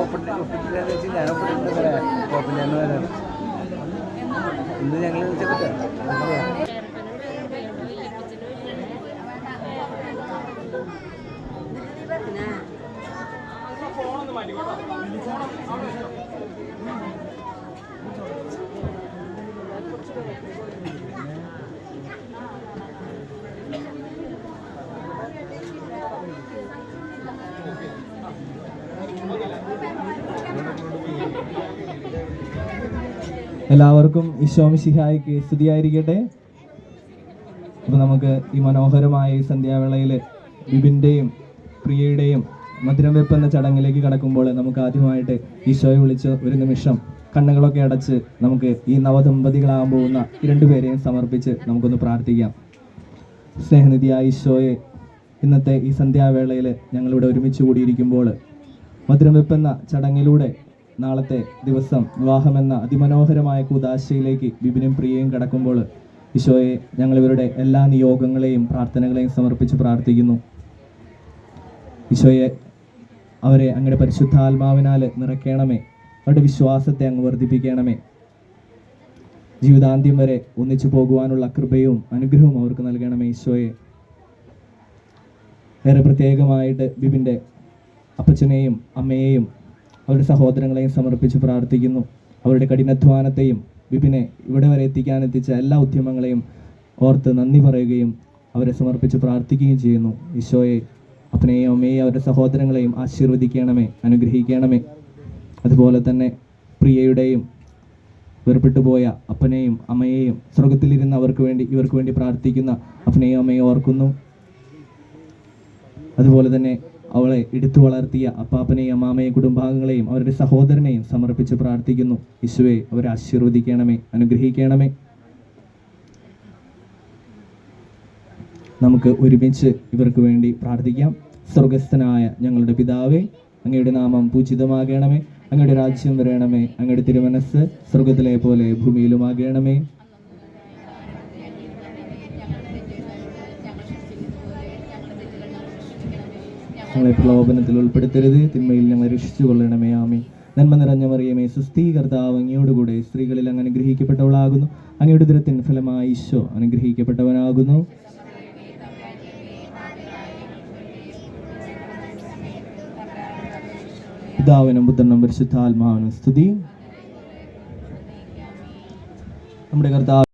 ഒപ്പിട്ട് ഒപ്പിട്ടില്ലാന്ന് വെച്ച് ഞാൻ വരാം ഇന്ന് ഞങ്ങൾ വിളിച്ചപ്പോ എല്ലാവർക്കും ഈശോമിശിഹായിക്ക് സ്തുതിയായിരിക്കട്ടെ. അപ്പം നമുക്ക് ഈ മനോഹരമായ ഈ സന്ധ്യാവേളയിൽ ബിബിന്റെയും പ്രിയയുടെയും മധുരം വെപ്പ് എന്ന ചടങ്ങിലേക്ക് കടക്കുമ്പോൾ നമുക്ക് ആദ്യമായിട്ട് ഈശോയെ വിളിച്ച് ഒരു നിമിഷം കണ്ണുകളൊക്കെ അടച്ച് നമുക്ക് ഈ നവദമ്പതികളാകാൻ പോകുന്ന രണ്ടുപേരെയും സമർപ്പിച്ച് നമുക്കൊന്ന് പ്രാർത്ഥിക്കാം. സ്നേഹനിധിയായ ഈശോയെ ഇന്നത്തെ ഈ സന്ധ്യാവേളയിൽ ഞങ്ങളിവിടെ ഒരുമിച്ച് കൂടിയിരിക്കുമ്പോൾ മധുരം വെപ്പെന്ന ചടങ്ങിലൂടെ നാളത്തെ ദിവസം വിവാഹമെന്ന അതിമനോഹരമായ കൂതാശയിലേക്ക് ബിബിനും പ്രിയയും കടക്കുമ്പോൾ ഈശോയെ ഞങ്ങളിവരുടെ എല്ലാ നിയോഗങ്ങളെയും പ്രാർത്ഥനകളെയും സമർപ്പിച്ച് പ്രാർത്ഥിക്കുന്നു. ഈശോയെ അവരെ അങ്ങയുടെ പരിശുദ്ധാത്മാവിനാൽ നിറയ്ക്കണമേ. അവരുടെ വിശ്വാസത്തെ അങ്ങ് വർദ്ധിപ്പിക്കണമേ. ജീവിതാന്ത്യം വരെ ഒന്നിച്ചു പോകുവാനുള്ള കൃപയും അനുഗ്രഹവും അവർക്ക് നൽകണമേ ഈശോയെ. ഏറെ പ്രത്യേകമായിട്ട് ബിബിന്റെ അപ്പച്ചനെയും അമ്മയെയും അവരുടെ സഹോദരങ്ങളെയും സമർപ്പിച്ച് പ്രാർത്ഥിക്കുന്നു. അവരുടെ കഠിനാധ്വാനത്തെയും ബിബിനെ ഇവിടെ വരെ എത്തിക്കാൻ എത്തിച്ച എല്ലാ ഉദ്യമങ്ങളെയും ഓർത്ത് നന്ദി പറയുകയും അവരെ സമർപ്പിച്ച് പ്രാർത്ഥിക്കുകയും ചെയ്യുന്നു. ഈശോയെ അപ്പനെയും അമ്മയെയും അവരുടെ സഹോദരങ്ങളെയും ആശീർവദിക്കണമേ അനുഗ്രഹിക്കണമേ. അതുപോലെ തന്നെ പ്രിയയുടെയും വേർപെട്ടു പോയ അപ്പനെയും അമ്മയെയും സ്വർഗത്തിലിരുന്ന് അവർക്ക് വേണ്ടി ഇവർക്ക് വേണ്ടി പ്രാർത്ഥിക്കുന്ന അപ്പനെയും അമ്മയെ ഓർക്കുന്നു. അതുപോലെ തന്നെ അവളെ എടുത്തു വളർത്തിയ അപ്പാപ്പനെയും അമ്മാമയെയും കുടുംബാംഗങ്ങളെയും അവരുടെ സഹോദരനെയും സമർപ്പിച്ച് പ്രാർത്ഥിക്കുന്നു. യേശുവെ അവരെ ആശീർവദിക്കണമേ അനുഗ്രഹിക്കണമേ. നമുക്ക് ഒരുമിച്ച് ഇവർക്ക് വേണ്ടി പ്രാർത്ഥിക്കാം. സ്വർഗസ്ഥനായ ഞങ്ങളുടെ പിതാവേ അങ്ങയുടെ നാമം പൂജിതമാകണമേ അങ്ങയുടെ രാജ്യം വരണമേ അങ്ങയുടെ തിരുമനസ് സ്വർഗത്തിലെ പോലെ ഭൂമിയിലുമാകണമേ. ഞങ്ങളെ പ്രലോഭനത്തിൽ ഉൾപ്പെടുത്തരുത് തിന്മയിൽ ഞങ്ങളെ രക്ഷിച്ചു കൊള്ളണമേ ആമേ നന്മ നിറഞ്ഞ മറിയമേ സുസ്ഥീ കർത്താവ് അങ്ങയോടുകൂടെ സ്ത്രീകളിൽ അങ്ങ് അനുഗ്രഹിക്കപ്പെട്ടവളാകുന്നു. അങ്ങയുടെ ദുരത്തിൻ ഫലമായി ഈശോ അനുഗ്രഹിക്കപ്പെട്ടവനാകുന്നു. പിതാവിനും പുത്രനും പരിശുദ്ധാത്മാവിനും സ്തുതി. നമ്മുടെ കർത്താവ്